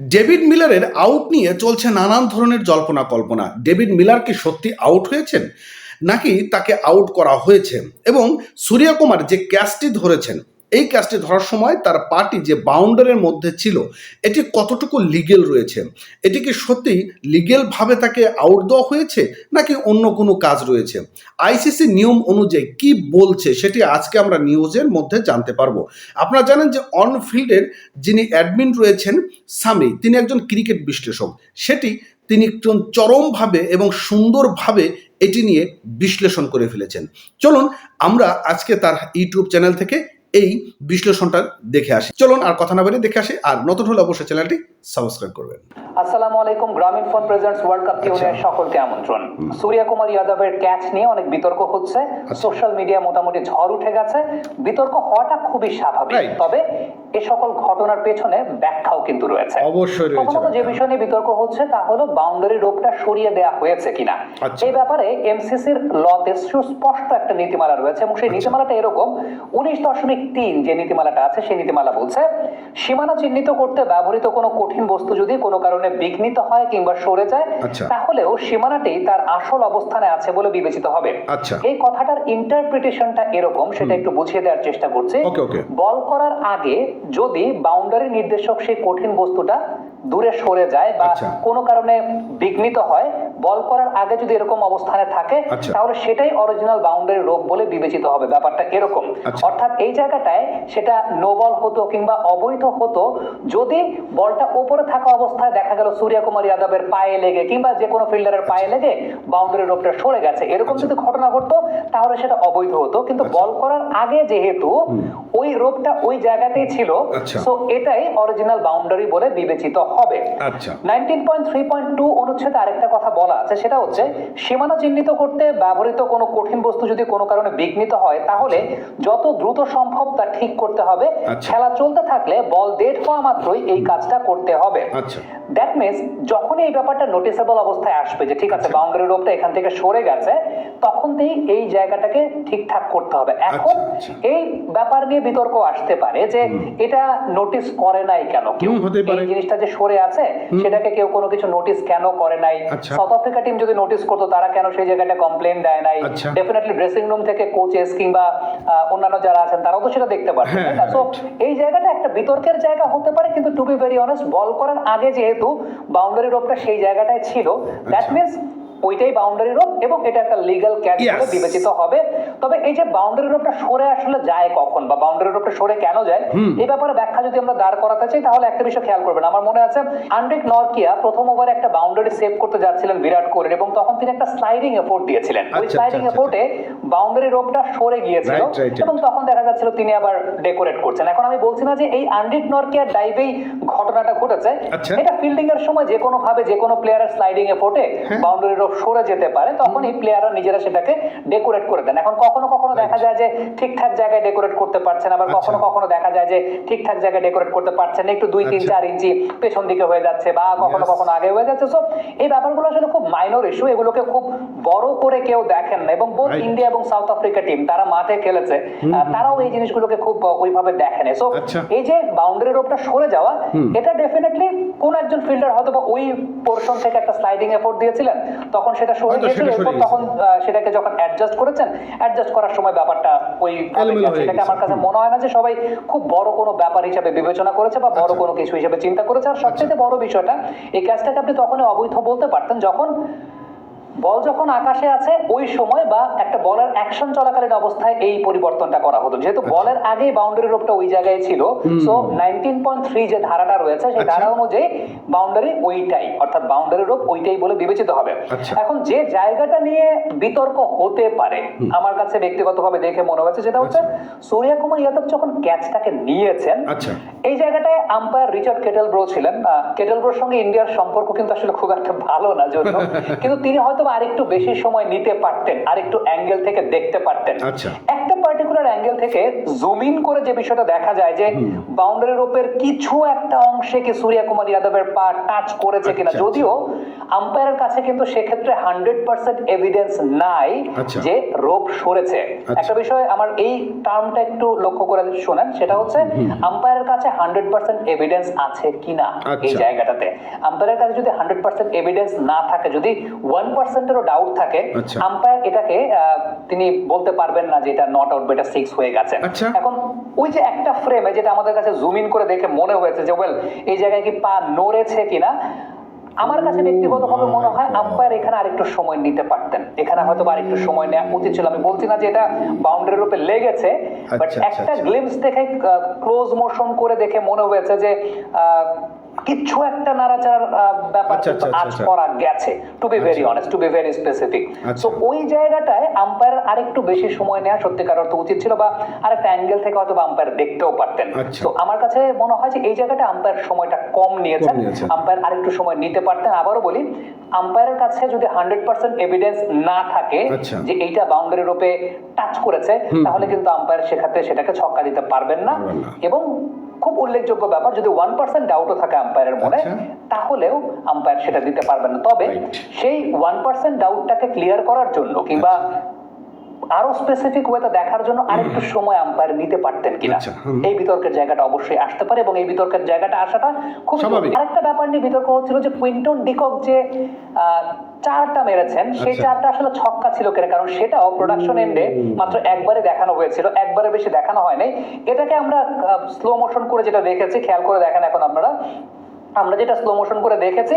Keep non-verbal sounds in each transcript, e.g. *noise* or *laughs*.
David মিলারের out নিয়ে চলছে নানান ধরনের জল্পনা কল্পনা। ডেভিড মিলার কি সত্যি আউট হয়েছেন? নাকি তাকে আউট করা হয়েছে? এবং সূর্যকুমার যে ক্যাচটি ধরেছেন এই কাজটি ধরার সময় তার পার্টি যে বাউন্ডারির মধ্যে ছিল, এটি কতটুকু লিগেল রয়েছে? এটি কি সত্যি লিগেলভাবে তাকে আউট দেওয়া হয়েছে নাকি অন্য কোনো কাজ রয়েছে? আইসিসি নিয়ম অনুযায়ী কি বলছে সেটি আজকে আমরা নিউজের মধ্যে জানতে পারব। আপনারা জানেন যে অন ফিল্ডের যিনি অ্যাডমিন রয়েছেন সামি তিনি একজন ক্রিকেট বিশ্লেষক। সেটি তিনি একজন চরমভাবে এবং সুন্দরভাবে এটি নিয়ে বিশ্লেষণ করে ফেলেছেন। চলুন আমরা আজকে তার ইউটিউব চ্যানেল থেকে এই বিশ্লেষণটা দেখে আসি। চলুন আর কথা না বলে দেখে আসি। আর নতুন হলে অবশ্যই চ্যানেলটি সাবস্ক্রাইব করবেন। আসসালামু আলাইকুম Grameenphone presents world cup টিউনের আচ্ছা। সকলকে আমন্ত্রণ। সূর্য কুমার যাদবের ক্যাচ নিয়ে অনেক বিতর্ক হচ্ছে। আচ্ছা। সোশ্যাল মিডিয়া মোটামুটি ঝড় উঠে গেছে। বিতর্ক হওয়াটা খুবই স্বাভাবিক। তবে এ সকল ঘটনার পেছনে ব্যাখ্যাও কিন্তু রয়েছে। অবশ্যই রয়েছে যে বিষয় নিয়ে বিতর্ক হচ্ছে তা হলো বাউন্ডারি রোপটা সরিয়ে দেওয়া হয়েছে কিনা। আচ্ছা। এই ব্যাপারে এমসিসির লতে সুস্পষ্ট একটা নীতিমালা রয়েছে এবং সেই আচ্ছা। নীতিমালাটা এরকম। উনিশ দশমিক তিন যে নীতিমালাটা আছে সেই নীতিমালা বলছে সীমানা চিহ্নিত করতে ব্যবহৃত কোনো কঠিন বস্তু যদি কোনো কারণে বিঘ্নিত হয় কিংবা সরে যায় আচ্ছা। তাহলেও সীমানাটি তার আসল অবস্থানে আছে বলে বিবেচিত হবে আচ্ছা। এই কথাটার ইন্টারপ্রিটেশনটা এরকম সেটা একটু বুঝিয়ে দেওয়ার চেষ্টা করছি. বল করার আগে যদি বাউন্ডারি নির্দেশক সেই কঠিন বস্তুটা দূরে সরে যায় বা আচ্ছা। কোনো কারণে বিঘ্নিত হয় বল করার আগে যদি এরকম অবস্থানে থাকে আচ্ছা। তাহলে সেটাই অরিজিনাল বাউন্ডারি রোগ বলে বিবেচিত হবে ব্যাপারটা এরকম আচ্ছা। অর্থাৎ এই জায়গাটায় সেটা নো বল হতো কিংবা অবৈধ হতো যদি বলটা উপরে থাকা অবস্থায় দেখা গেল সূর্য কুমার যাদবের পায়ে লেগে কিংবা যে কোনো ফিল্ডারের পায়ে লেগে বাউন্ডারি রোগটা সরে গেছে এরকম। যদি ঘটনা ঘটতো তাহলে সেটা অবৈধ হতো কিন্তু। বল করার আগে যেহেতু ওই রোপটা ওই জায়গাতেই ছিল আচ্ছা। সো এটাই অরিজিনাল বাউন্ডারি বলে বিবেচিত হবে আচ্ছা। 19.3.2 অনুচ্ছেদে আরেকটা কথা বলা আছে সেটা হচ্ছে সীমানা চিহ্নিত করতে ব্যবহৃত কোনো কঠিন বস্তু যদি কোনো কারণে বিঘ্নিত হয় তাহলে যত দ্রুত সম্ভব তা ঠিক করতে হবে আচ্ছা। খেলা চলতে থাকলে বল ডেট হওয়া মাত্রই এই কাজটা করতে হবে আচ্ছা। দ্যাট মিনস যখনই এই ব্যাপারটা নোটিসেবল অবস্থায় আসবে যে ঠিক আছে আচ্ছা। বাউন্ডারি রোপটা এখান থেকে সরে গেছে তখন থেকেই এই জায়গাটাকে ঠিকঠাক করতে হবে এখন আচ্ছা, আচ্ছা। এই ব্যাপার নিয়ে বিতর্ক আসতে পারে যে এটা নোটিস করে নাই কেন কেউ। এই জিনিসটা যে সরে আছে সেটাকে কেউ কোনো কিছু নোটিস কেন করে নাই আচ্ছা। সাউথ আফ্রিকা টিম যদি নোটিস করতো তারা কেন সেই জায়গাটা কমপ্লেন দেয় নাই আচ্ছা। ডেফিনেটলি ড্রেসিং রুম থেকে কোচেস কিংবা অন্যান্য যারা আছেন তারাও তো সেটা দেখতে পারবে হ্যাঁ, right. এই জায়গাটা একটা বিতর্কের জায়গা হতে পারে কিন্তু to be very honest ball করার আগে যেহেতু বাউন্ডারি রোপটা সেই জায়গাটায় ছিল দ্যাট আচ্ছা। মিনস ওইটাই বাউন্ডারি রোপ এবং এটা একটা লিগ্যাল ক্যাচ. বলে বিবেচিত হবে তবে এই যে বাউন্ডারি রোপটা সরে আসলে যায় কখন বা বাউন্ডারি রোপটা সরে কেন যায় এই ব্যাপারে ব্যাখ্যা যদি আমরা দাঁড় করাতে চাই তাহলে একটা বিষয় খেয়াল করবেন আমার মনে আছে আন্ড্রিক নরকিয়া প্রথম ওভারে একটা বাউন্ডারি সেভ করতে যাচ্ছিলেন বিরাট কোহলি এবং তখন তিনি একটা স্লাইডিং এফোর্ট দিয়েছিলেন ওই স্লাইডিং এফোর্টে বাউন্ডারি রোপটা সরে গিয়েছিল. এবং তখন দেখা যাচ্ছিল তিনি আবার ডেকোরেট করছেন এখন আমি বলছি না যে এই আন্ড্রিক নরকিয়ার ডাইভেই ঘটনাটা ঘটেছে আচ্ছা। এটা ফিল্ডিং এর সময় যে কোনো ভাবে যে কোনো প্লেয়ারের স্লাইডিং এফোর্টে। বাউন্ডারি রোপ সরে যেতে পারে তখন এই প্লেয়াররা নিজেরা সেটাকে ডেকোরেট করে দেন। এখন কখনো কখনো দেখা যায় যে ঠিকঠাক জায়গায় ডেকোরেট করতে পারছেন আবার আচ্ছা। কখনো কখনো দেখা যায় যে ঠিকঠাক জায়গায় ডেকোরেট করতে পারছেন একটু দুই তিন আচ্ছা। চার ইঞ্চি পেছন দিকে হয়ে যাচ্ছে বা কখনো কখনো আগে হয়ে যাচ্ছে। সো এই ব্যাপারগুলো আসলে খুব মাইনর ইস্যু এগুলোকে খুব বড় করে কেউ দেখেন না। এবং বোধ ইন্ডিয়া এবং সাউথ আফ্রিকা টিম তারা মাঠে খেলেছে তারাও এই জিনিসগুলোকে খুব ওইভাবে দেখেন সো আচ্ছা। এই যে বাউন্ডারি রোপটা সরে যাওয়া এটা ডেফিনেটলি কোন একজন ফিল্ডার হয়তো বা ওই পোর্শন থেকে একটা স্লাইডিং এফোর্ট দিয়েছিলেন তখন সেটা সরে গিয়েছিল এরপর তখন সেটাকে যখন অ্যাডজাস্ট করেছেন অ্যাডজাস্ট করার সময় ব্যাপারটা ওই সেটাকে আমার কাছে মনে হয় না যে সবাই খুব বড় কোনো ব্যাপার হিসেবে বিবেচনা করেছে বা বড় আচ্ছা। কোনো কিছু হিসেবে চিন্তা করেছে। আর সবচেয়ে বড় বিষয়টা এই ক্যাচটাকে আপনি তখনই অবৈধ বলতে পারতেন যখন বল যখন আকাশে আছে ওই সময় বা একটা বলের অ্যাকশন চলাকালীন অবস্থায় এই পরিবর্তনটা করা হতো যেহেতু আচ্ছা। বলের আগেই বাউন্ডারি রোপটা ওই জায়গায় ছিল সো নাইনটিন পয়েন্ট থ্রি যে ধারাটা রয়েছে সেই আচ্ছা। ধারা অনুযায়ী বাউন্ডারি ওইটাই অর্থাৎ বাউন্ডারি রোপ ওইটাই বলে বিবেচিত হবে আচ্ছা। এখন যে জায়গাটা নিয়ে বিতর্ক হতে পারে আমার কাছে ব্যক্তিগতভাবে দেখে মনে হচ্ছে যেটা হচ্ছে সূর্য কুমার যাদব যখন ক্যাচটাকে নিয়েছেন। এই জায়গাটায় আম্পায়ার রিচার্ড কেটেল ব্রো ছিলেন কেটেল ব্রোর সঙ্গে ইন্ডিয়ার সম্পর্ক কিন্তু আসলে খুব একটা ভালো না যদিও *laughs* কিন্তু তিনি হয়তো বা আরেকটু বেশি সময় নিতে পারতেন আরেকটু অ্যাঙ্গেল থেকে দেখতে পারতেন আচ্ছা। একটা পার্টিকুলার অ্যাঙ্গেল থেকে জুম ইন করে যে বিষয়টা দেখা যায় যে বাউন্ডারি রোপের কিছু একটা অংশে কি সূর্য কুমার যাদবের পা টাচ করেছে কিনা আচ্ছা, যদিও আম্পায়ারের কাছে কিন্তু সেক্ষেত্রে হান্ড্রেড পার্সেন্ট এভিডেন্স নাই আচ্ছা। যে রোপ সরেছে আচ্ছা। একটা বিষয় আমার এই টার্মটা একটু লক্ষ্য করে শোনেন সেটা হচ্ছে আম্পায়ারের কাছে হান্ড্রেড পার্সেন্ট এভিডেন্স আছে কিনা এই আচ্ছা। জায়গাটাতে আম্পায়ারের কাছে যদি হান্ড্রেড পার্সেন্ট এভিডেন্স না থাকে যদি ওয়ান পার্সেন্টেরও ডাউট থাকে আচ্ছা। আম্পায়ার এটাকে তিনি বলতে পারবেন না যে এটা নট আউট বেটা সিক্স হয়ে গেছে আচ্ছা। এখন ওই যে একটা ফ্রেমে যেটা আমাদের কাছে জুম ইন করে দেখে মনে হয়েছে যে ওয়েল এই জায়গায় কি পা নড়েছে কিনা আমার কাছে ব্যক্তিগতভাবে মনে হয় আম্পায়ার এখানে আরেকটু সময় নিতে পারতেন এখানে হয়তো বা আরেকটু সময় নেওয়া উচিত ছিল আমি বলছি না যে এটা বাউন্ডারির রূপে লেগেছে বাট আচ্ছা, একটা আচ্ছা। গ্লিমস দেখে ক্লোজ মোশন করে দেখে মনে হয়েছে যে আহ, কিছু একটা নাড়াচাড়ার ব্যাপার আচ্ছা, আচ্ছা, আজ আচ্ছা। করা গেছে to be very. Honest to be very specific. তো ওই জায়গাটায় আম্পায়ার আরেকটু বেশি সময় নেওয়া সত্যিকার অর্থ উচিত ছিল বা আরেকটা অ্যাঙ্গেল থেকে হয়তো আম্পায়ার দেখতেও পারতেন। তো আমার কাছে মনে হয় যে এই জায়গাটা আম্পায়ার সময়টা কম নিয়েছেন। আম্পায়ার আরেকটু সময় নিতে পারতেন আবারও বলি আম্পায়ারের কাছে যদি হান্ড্রেড পার্সেন্ট এভিডেন্স না থাকে। যে এইটা বাউন্ডারি রূপে টাচ করেছে তাহলে কিন্তু আম্পায়ার সেক্ষেত্রে সেটাকে ছক্কা দিতে পারবেন না। এবং খুব উল্লেখযোগ্য ব্যাপার যদি ওয়ান পার্সেন্ট ডাউটও থাকে আম্পায়ারের মনে আচ্ছা। তাহলেও আম্পায়ার সেটা দিতে পারবেন না। তবে সেই ওয়ান পার্সেন্ট ডাউটটাকে ক্লিয়ার করার জন্য কিংবা আরও স্পেসিফিক ওয়েতে দেখার জন্য আরেকটু সময় আম্পায়ার নিতে পারতেন কিনা। আচ্ছা, এই বিতর্কের জায়গাটা অবশ্যই আসতে পারে এবং এই বিতর্কের জায়গাটা আসাটা খুব স্বাভাবিক। আরেকটা ব্যাপার নিয়ে বিতর্ক হচ্ছিল যে কুইন্টন ডিকক যে চারটা মেরেছেন সেই আচ্ছা। চারটা আসলে ছক্কা ছিল কিনা কারণ সেটাও প্রোডাকশন এন্ডে মাত্র একবারে দেখানো হয়েছিল একবারে বেশি দেখানো হয়নি। এটাকে আমরা স্লো মোশন করে যেটা দেখেছি খেয়াল করে দেখেন এখন আপনারা। আমরা যেটা স্লো মোশন করে দেখেছি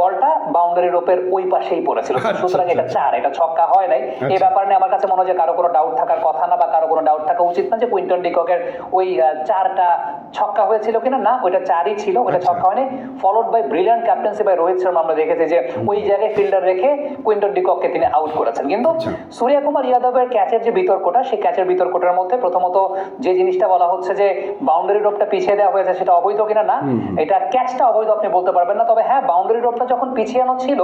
বলটা বাউন্ডারি রোপের ওই পাশেই পড়েছিল আচ্ছা, সুতরাং এটা আচ্ছা। চার এটা ছক্কা হয় নাই এই আচ্ছা। ব্যাপার নিয়ে আমার কাছে মনে হয় কারও কোনো ডাউট থাকার কথা না বা কারও কোনো ডাউট থাকা উচিত না যে কুইন্টন ডিককের ওই চারটা ছক্কা হয়েছিল কিনা না ওইটা চারই ছিল ওটা আচ্ছা। ছক্কা হয়নি followed by brilliant captaincy by Rohit Sharma আমরা দেখেছি যে ওই জায়গায় ফিল্ডার রেখে কুইন্টন ডিকককে তিনি আউট করেছেন কিন্তু আচ্ছা। সূর্য কুমার ইয়াদবের ক্যাচের যে বিতর্কটা সেই ক্যাচের বিতর্কটার মধ্যে প্রথমত যে জিনিসটা বলা হচ্ছে যে বাউন্ডারি রোপটা পিছিয়ে দেওয়া হয়েছে সেটা অবৈধ কিনা না এটা ক্যাচটা অবৈধ আপনি বলতে পারবেন না। তবে হ্যাঁ বাউন্ডারি রোপটা যখন পিছিয়ানো ছিল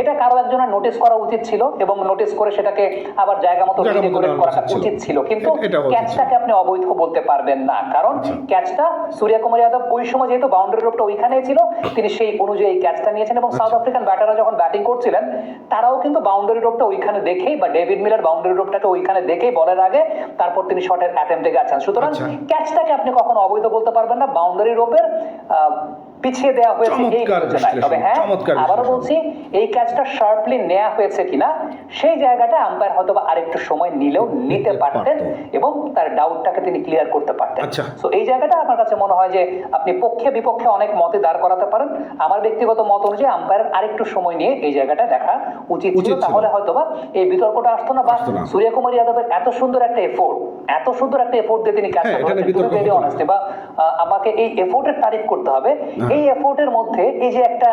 এটা কারও একজনের নোটিস করা উচিত ছিল এবং নোটিস করে সেটাকে আবার জায়গা মতো করাটা উচিত ছিল। কিন্তু। ক্যাচটাকে আপনি অবৈধ বলতে পারবেন না। কারণ ক্যাচটা সূর্য কুমার যাদব ওই সময় যেহেতু বাউন্ডারি রোপটা ওইখানেই ছিল তিনি সেই অনুযায়ী ক্যাচটা নিয়েছেন এবং সাউথ আফ্রিকান ব্যাটাররা যখন ব্যাটিং করছিলেন তারাও কিন্তু বাউন্ডারি রোডটা ওইখানে দেখেই বা ডেভিড মিলার বাউন্ডারি রোপটাকে ওইখানে দেখেই বলের আগে তারপর তিনি শটের অ্যাটেম্পটে গেছেন। সুতরাং আচ্ছা। ক্যাচটাকে আপনি কখনো অবৈধ বলতে পারবেন না। বাউন্ডারি রোপের পিছিয়ে দেওয়া হয়েছে এই বিবেচনায় তবে হ্যাঁ আবারও বলছি এই ক্যাচটা শার্পলি নেওয়া হয়েছে কিনা সেই জায়গাটা আম্পায়ার হয়তো বা আরেকটু সময় নিলেও নিতে পারতেন এবং তার ডাউটটাকে তিনি ক্লিয়ার করতে পারতেন। আচ্ছা। তো এই জায়গাটা আমার কাছে মনে হয় যে আপনি পক্ষে বিপক্ষে অনেক মতে দাঁড় করাতে পারেন। আমার ব্যক্তিগত মত অনুযায়ী আম্পায়ার আরেকটু সময় নিয়ে এই জায়গাটা দেখা উচিত ছিল। তাহলে হয়তো বা এই বিতর্কটা আসতো না বা। সূর্য কুমার যাদবের এত সুন্দর একটা এফোর্ট এত সুন্দর একটা এফোর্ট দিয়ে তিনি কাজটা হ্যাঁ, করেছেন। বিতর্ক ভেরি হতো না। অনেস্টলি বা আমাকে এই এফোর্টের তারিফ করতে হবে। হ্যাঁ। এই এফোর্টের মধ্যে এই যে একটা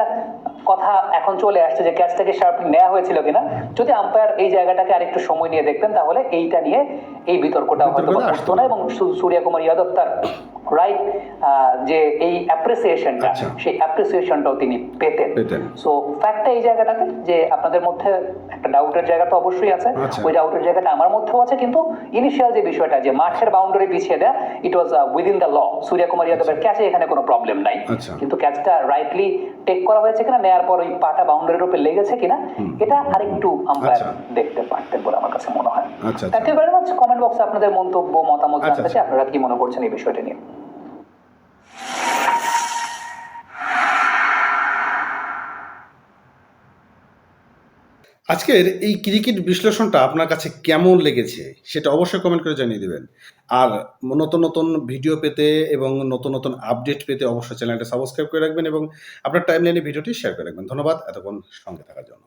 কথা এখন চলে আসছে যে ক্যাচটাকে শার্প নেওয়া হয়েছিল কিনা যদি আম্পায়ার এই জায়গাটাকে আরেকটু সময় নিয়ে দেখতেন তাহলে এইটা নিয়ে এই বিতর্কটা হয়তো আসতো না। এবং সূর্যকুমার সূর্য কুমার যাদব তার রাইট যে এই অ্যাপ্রিসিয়েশনটা আচ্ছা। সেই অ্যাপ্রিসিয়েশনটাও তিনি পেতেন। সো ফ্যাক্টটা এই জায়গাটাতে যে আপনাদের মধ্যে একটা ডাউটের জায়গা তো অবশ্যই আছে আচ্ছা। ওই ডাউটের জায়গাটা আমার মধ্যেও আছে কিন্তু ইনিশিয়াল যে বিষয়টা যে মাঠের বাউন্ডারি পিছিয়ে দেয়া ইট ওয়াজ উইদিন দ্য ল যাদবের ক্যাচে এখানে কোনো প্রবলেম নাই আচ্ছা। কিন্তু ক্যাচটা রাইটলি টেক করা হয়েছে কিনা নেয়ার পর ওই পাটা বাউন্ডারির উপরে লেগেছে কিনা এটা আরেকটু আম্পায়ার। দেখতে পারতেন বলে আমার কাছে মনে হয়। Thank you very much comment বক্সে আপনাদের মন্তব্য মতামত জানতে চাই। আপনারা কি মনে করছেন এই বিষয়টা নিয়ে আজকের এই ক্রিকেট বিশ্লেষণটা আপনার কাছে কেমন লেগেছে সেটা অবশ্যই কমেন্ট করে জানিয়ে দেবেন। আর নতুন নতুন ভিডিও পেতে এবং নতুন নতুন আপডেট পেতে অবশ্যই চ্যানেলটা সাবস্ক্রাইব করে রাখবেন এবং আপনার টাইম লাইনে ভিডিওটি শেয়ার করে রাখবেন। ধন্যবাদ, এতক্ষণ সঙ্গে থাকার জন্য।